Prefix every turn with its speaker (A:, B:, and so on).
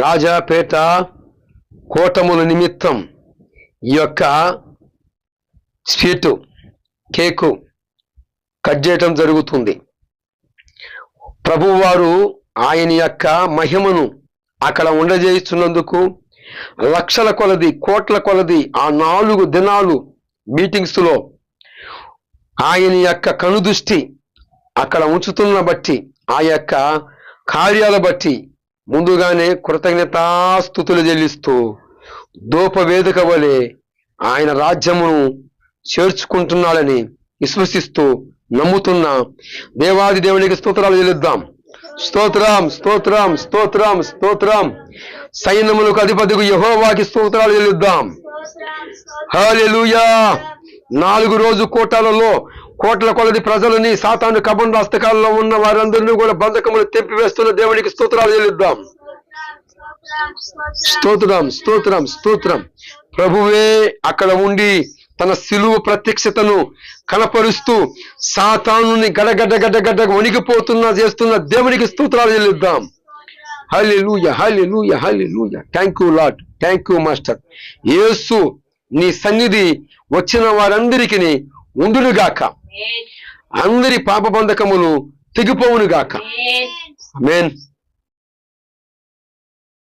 A: రాజాపేట కూటముల నిమిత్తం ఈ యొక్క స్వీటు కేకు కట్ చేయటం జరుగుతుంది. ప్రభువారు ఆయన యొక్క మహిమను అక్కడ ఉండజేస్తున్నందుకు లక్షల కొలది కోట్ల కొలది ఆ నాలుగు దినాలు మీటింగ్స్లో ఆయన యొక్క కనుదృష్టి అక్కడ ఉంచుతున్న బట్టి ఆ యొక్క కార్యాల బట్టి ముందుగానే కృతజ్ఞతాస్థుతులు చెల్లిస్తూ దూప వేదిక వలె ఆయన రాజ్యమును చేర్చుకుంటున్నాడని విశ్వసిస్తూ నమ్ముతున్న దేవాది దేవునికి స్తోత్రాలు చెల్లిద్దాం. స్తోత్రం స్తోత్రం స్తోత్రం స్తోత్రం. సైన్యములకు అధిపతికి యహోవాకి స్తోత్రాలు చెల్లిద్దాం. నాలుగు రోజు కోటాలలో కోట్ల కొలది ప్రజలని సాతాను కబంధ హస్తకాలలో ఉన్న వారందరినీ కూడా బంధకములు తెంపివేస్తున్న దేవునికి స్తోత్రాలు చెల్లిద్దాం. స్తోత్రం స్తోత్రం స్తోత్రం. ప్రభువే అక్కడ ఉండి తన సిలువు ప్రత్యక్షతను కనపరుస్తూ సాతానుని గడగడ్డ గడ్డగడ్డ వణిగిపోతున్నా చేస్తున్న దేవునికి స్తోత్రాలు చెల్లిద్దాం. హలి లూయ hallelujah hallelujah thank you lord thank you master Yesu నీ సన్నిధి వచ్చిన వారందరికీ ఉండునుగాక. అందరి పాప బంధకములు తెగిపోవునుగాక.
B: Amen.
A: ఆమేన్